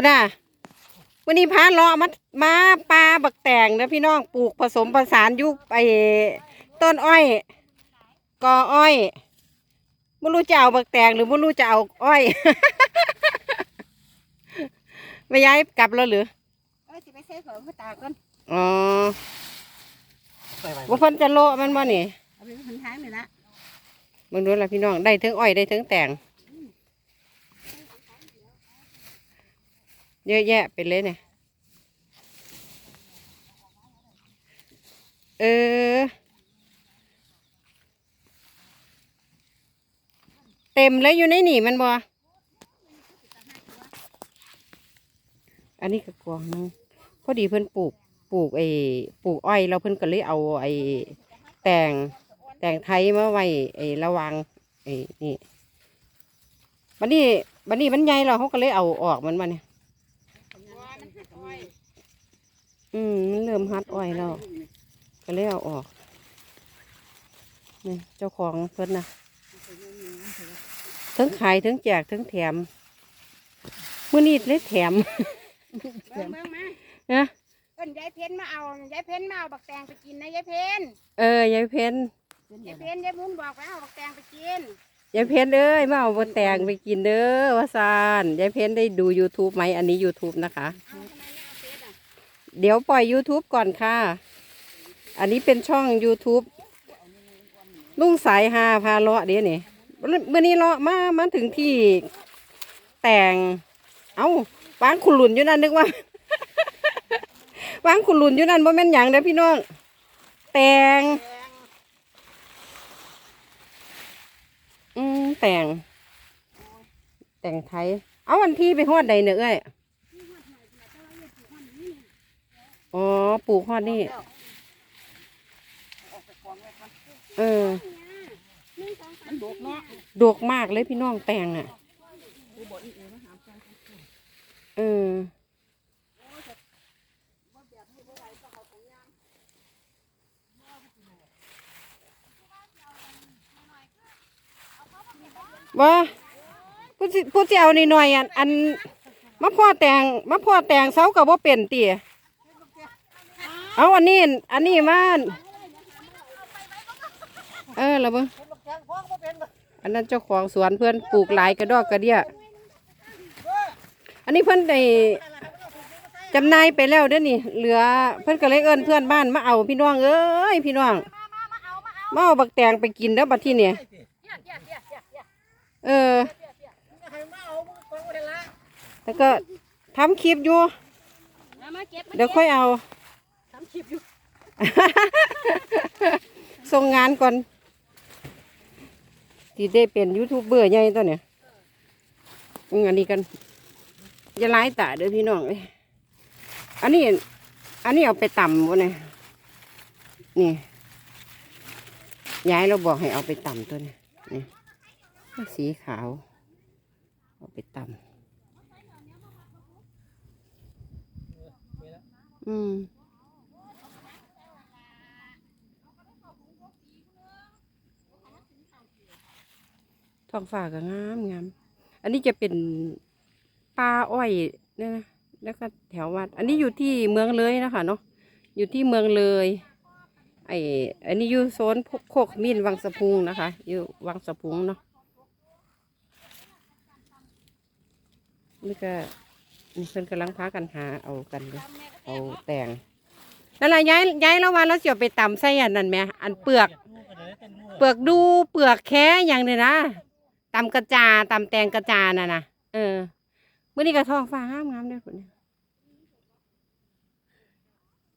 คุณน่ะวันนี้พาเลาะมามาปลาบักแตงนะพี่น้องปลูกผสมผสานอยุบไอ้ต้นอ้อยกออ้อยไม่รู้จะเอาบักแตงหรือไม่รู้จะเอาอ้อยไม่ย้ายกลับแล้วหรือเออสิไปเซ่ของเขาตากก่อนอ๋อใส่ไว้ว่าเพิ่นจะโละมันบ่นี่เอาไปพันทางนี่ละมึงดูละพี่น้องได้ทั้งอ้อยได้ทั้งแตง เยอะแยะไปเลยเนี่ย เออ เต็มเลยอยู่ในหนีมันบ่อันนี้ก็กวางนึงพอดีเพิ่อนปลูกปลูกไอ้ปลูกอ้อยแล้วเพิ่อนก็เลยเอาไอ้แตงแตงไทยมาไว้ไอ้ระวังไอ้นี่บันนี้บันนี้มันใหญ่แล้วเขาก็เลยเอาออกมันมาเนี่ย อืมมันเริ่มฮัดอ้อยแล้วก็เลยเอาออกนี่เจ้าของเพิ่นนะทั้งขายทั้งแจกทั้งแถมมื่อนี้เลยแถมเบิ่งเบิ่งมานะเอิ้นยายเพ็ญมาเอายายเพ็ญมาเอาบักแตงไปกินนะยายเพ็ญเออยายเพนยายเพ็ญยายมุนบอกไปเอาบักแตงไปกินยายเพนเอ้ยมาเอาบนแตงไปกินเด้อว่าซานยายเพนได้ดู YouTube ไหมอันนี้ YouTube นะคะ เดี๋ยวปล่อย YouTube ก่อนค่ะ อันนี้เป็นช่อง YouTube ลุงสายหาพาเลาะเดี๋ยวนี่เมื่อนี้เลาะมามาถึงที่แต่ง เอ้าวางขุนหลุนอยู่นั่นนึกว่า วางขุนหลุนอยู่นั่นบ่แม่นหยังเด้อพี่น้อง แต่งแตงอืมแต่ง แต่งไทย เอาวันที่ไปฮอดใดเนอะเอ้ยอ๋อ ปลูกฮอดนี่ข้ออกไปกองไว้ก่อนเออ มันดกเนาะดกมากเลยพี่น้องแตงอะ กูบอกอีเอ๋มาหาแฟนเออ ว่าผู้สิผู้ที่เอานี่หน่อยอันอันมะพ่อแตงมะพ่อแตงเสากับว่าเป็นตี เอาอันนี้ อันนี้มาเออแล้วมึงอันนั้นเจ้าของสวนเพื่อนปลูกหลายกระดอกกระเดียอันนี้เพื่อนได้จำนายไปแล้วเด้อนี่ เหลือเพื่อนก็เลยเอิ้นเพื่อนบ้านมาเอาพี่น้องเอ้ยพี่น้องมาเอาบักแตงไปกินเด้อบัดที่เนี่ยเออแล้วก็ทำคลิปอยู่ เดี๋ยวค่อยเอาำคลิปอยู่ ส่งงานก่อนที่ได้เป็นยูทูบเบอร์ใหญ่ตัวเนี่ยอันนี้กันอย่าไล่ตาเด้อพี่น้องเอ้ยอันนี้ อันนี้เอาไปต่ำวะเนี่ยนี่ย้ายเราบอกให้เอาไปต่ำตัวเนี่ยนี่สีขาว เอาไปต่ำอืม ท้องฟ้าก็งามงาม อันนี้จะเป็นป่าอ้อยเนี่ยนะแล้วก็แถววัด อันนี้อยู่ที่เมืองเลยนะคะเนาะ อยู่ที่เมืองเลย ไออันนี้อยู่โซนพโคกมินวังสะพุงนะคะ อยู่วังสะพุงเนาะ นี่ก็เพิ่นกำลังพากันหาเอากันเลยเอาแต่งนั่นแหละย้ายย้ายแล้ววันแล้วเสียวไปตำใส่อันนั้นไหมอันเปลือก เปลือกดูเปลือกแค่อย่างเนี่ยนะ ตำกระจาตำแตงกระจาน่ะนะเออเมื่อนี้กระทองฟ้างามงามๆด้วยคนนี้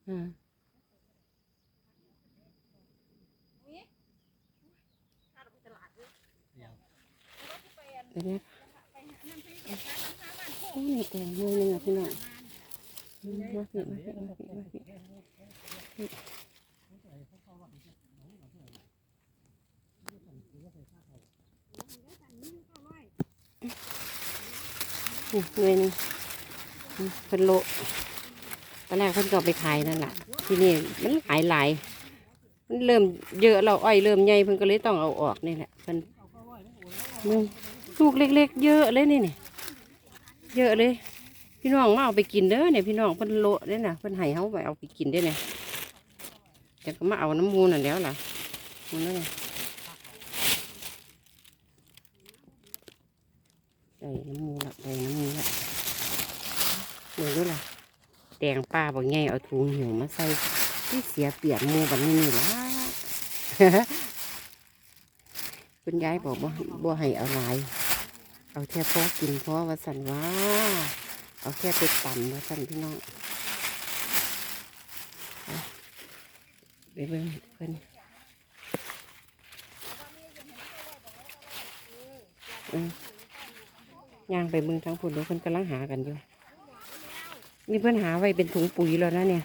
อืมเดี๋ยวนี้โอ้ยแตงเยอะเลยอะพี่น้องมาสิมาสิมาสิมาสิ นี่เลยนี่อืมเพิ่นโลตอนแรกเพิ่นก็ไปขายนั่นแหละที่นี่มันขายหลายมันเริ่มเยอะเราอ้อยเริ่มใหญ่เพิ่นก็เลยต้องเอาออกนี่แหละเพิ่นมึงลูกเล็ก ๆ เยอะเลยนี่นี่เยอะเลย พี่น้องมาเอาไปกินเด้อเนี่ยพี่น้องเพิ่นโละเด้อน่ะเพิ่นให้เฮาไปเอาไปกินเด้เนี่ยจะก็มาเอาน้ำมูลน่ะแล้วล่ะมันนั่นน่ะ ได้น้ำมูลละได้น้ำมูลละเดี๋ยวดูล่ะแตงปลาบอกไงเอาถุงหิวมาใส่ที่เสียเปียบหมูแบันนี้นี่ล่ะคุณยายบอกว่าบ่ให้เอาลายเอาแค่พอกินพอว่าสันว่า เอาแค่ไปตำว่าสันพี่น้องเอาไปเบิ่งเพิ่นอืม ย่างไปเบิ่งทั้งผุนแล้วเพิ่นกำลังหากันอยู่ นี่เพิ่อนหาไว้เป็นถุงปุ๋ยแล้วนะเนี่ย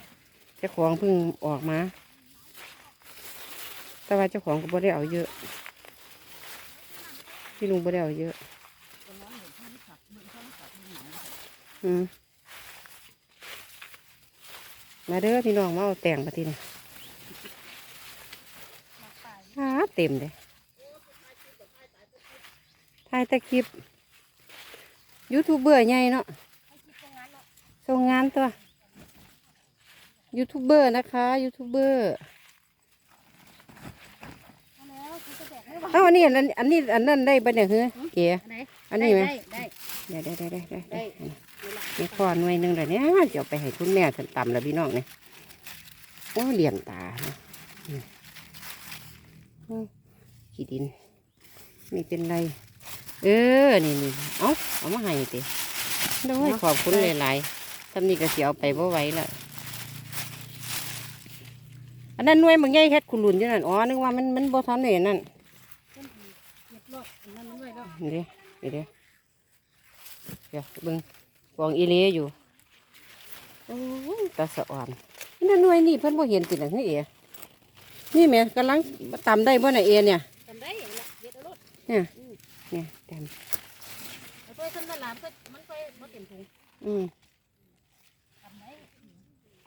เจ้าของเพิ่งออกมา แต่ว่าเจ้าของก็บ่ได้เอาเยอะ พี่ลุงบ่ได้เอาเยอะ อืมมาเด้อพี่น้องมาเอาแต่งมาทีนี่ฮาเต็มเลยถ่ายแต่คลิป ยูทูบเบอร์ใหญ่เนาะส่งงานตัวยูทูบเบอร์นะคะยูทูบเบอร์แล้วคุณจะแบกไม่ไหวเอ้าอันนี้อันนั้นอันนี้อันนั้นได้ปะเนี่ยเฮ้ยเก๋ไหนอันนี้ไหมได้ได้ได้ได้ได้ได้ได้ได้มีข้อหน่วยหนึ่งเลยเนี่ยจะเอาไปให้คุณแม่ฉันตำแล้วพี่น้องเนี่ยโอ้เหลี่ยมตาเนาะอืมอืมขี้ดินไม่เป็นไร เออ นี่นี่เอาเอามาให้ติโอ้ยขอบคุณหลายๆทำนี่ก็เสียเอาไปบ่ไหวละอันนั้นหน่วยมันใหญ่แค่คุณลุนอยู่นั่น อ๋อ นึกว่ามันมันบ่ทันเลยนั่นเรียบร้อยอันนั้นมันไว้แล้วเดี๋ยวเดี๋ยวเดี๋ยวเบิ่งกองอีเลอยู่โอ้ยตาสะอ่อนนั่นหน่วยนี่เพิ่นบ่เห็นติดอันนี้เอนี่แหม่กำลังตำได้บ่น่ะเอเนี่ยจำได้เหรอละ เนี่ยเนี่ยตเอาไปทำตลาดก็มันไปบ่เต็มถุงอืม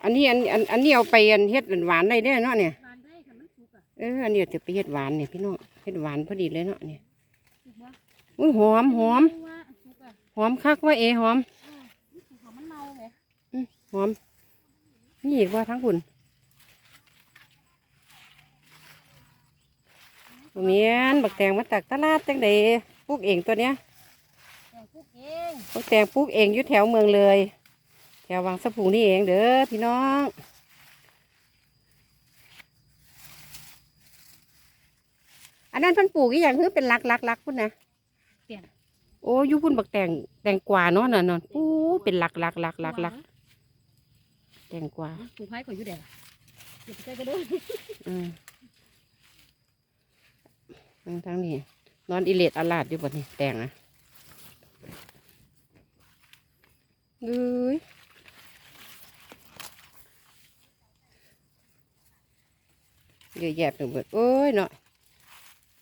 อันนี้อันอันอันนี้เอาไปอันเฮ็ดหวานได้เด้เนาะเนี่ยทานได้ค่ะมันสุกอะเอออันนี้จะไปเฮ็ดหวานเนี่ยพี่น้องเฮ็ดหวานพอดีเลยเนาะเนี่ยอุ้ยหอมหอมหอมคักว่าเอหอมเอมนสุกของมันเหอมนี่อีกว่าทั้งคุณเมียนบักแตงมาจากตลาดจังใด ปลูกเองตัวเนี้ยแต่งพวกเองบักแตงปลูกเองอยู่แถวเมืองเลย แถววังสะพุงนี่เองเด้อพี่น้องอันนั้นเพิ่นปลูกอีหยังคือเป็นลักลักลักพุ่นนะเปลี่ยนโอ้อยุพุ่นบักแตงแตงกวาเนาะน่ะนอนปูเป็นลักลักลักลักลักแตงกวาสุกไผ่ก็อยู่แดดเก็บไปใส่กระดูกอืมทั้งทั้งนี้ นอนอิเลดอาลาดอยู่บนนี้แตงนะเอ้ยเยอะแยะไปหมดโอ้ยเนาะ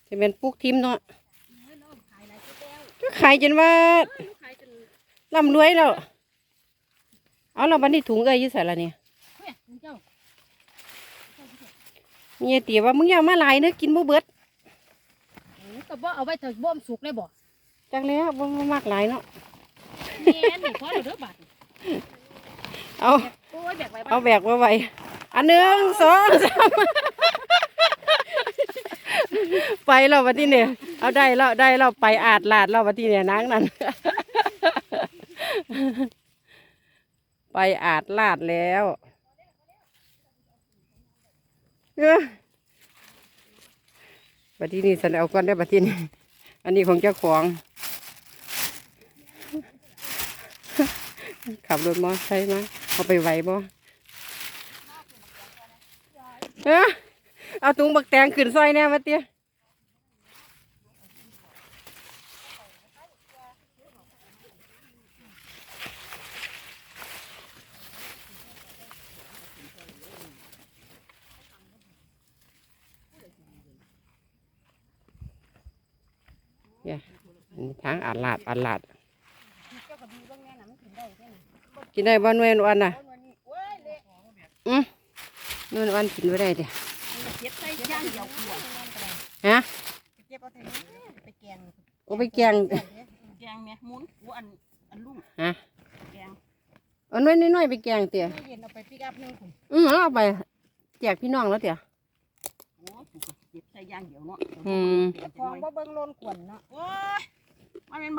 จะเป็นปลูกทิมเนาะเฮ้ยน้องขายหลายชุดแล้วก็ขายจนว่าเฮ้ยขายจนร่ำรวยแล้วเอาเราบันนี้ถุงเอ้ยอยี่ใส่ละเนี่ยเฮ้ยคุณเจ้าเมียตีว่ามึงอย่ามาหลายเนื้อะกินบ่เบิดเออ ก็บ่เอาไว้เถอะบ่มสุกเลยบ่จักแล้วบ่มากหลายเนาะแม่นี่พอแล้วเด้อบาดเอาโอ้ยแบกไว้บ้าเอานแบกไว้ไว้อันหนึ่งสองสามไปแล้ววันที่เนี่ยเอาได้แล้วได้แล้วไปอาดลาดแล้ววันที่เนี่ยนางนั่น ไปอาดลาดแล้วเอ้อ บัดที่นี่ฉันเอาก้อนได้อบัดที่นี่อันนี้ของเจ้าของ ขับรถมอไซค์มาเอาไปไหวบ่เอ้อเอาตุงบักแตงขึ้นซอยแน่มาเตี้ย เนี่ยอันนี้ทางอาดลาดอาดลาดเจ้าก็ดูเบิ่งแน่น่ะมันกินได้แค่ไหนกินได้บ่หน่วยอันน่ะเอาหน่วยนี้โอ้ยเละอืมหน่วยอันกินไม่ได้เด้มันเก็บใส่ย่างเดียวขวดฮะเก็บเอาแต่นี้ไปแกงโอ้ไปแกงแกงแม่หมุนโอ้อันอันลุ่มฮะแกงโเอาน้อยน้อยๆไปแกงเตี่ยเย็นเอาไปปิกอัพหนึงคุณอืมเอาไปแจกพี่น้องแล้วเตี่ย โอ้กูก็เก็บใส่ อย่างเดียวเนาะอืม ของบ่เบิ่งโลนขวนเนาะ โอ้ยมันเป็น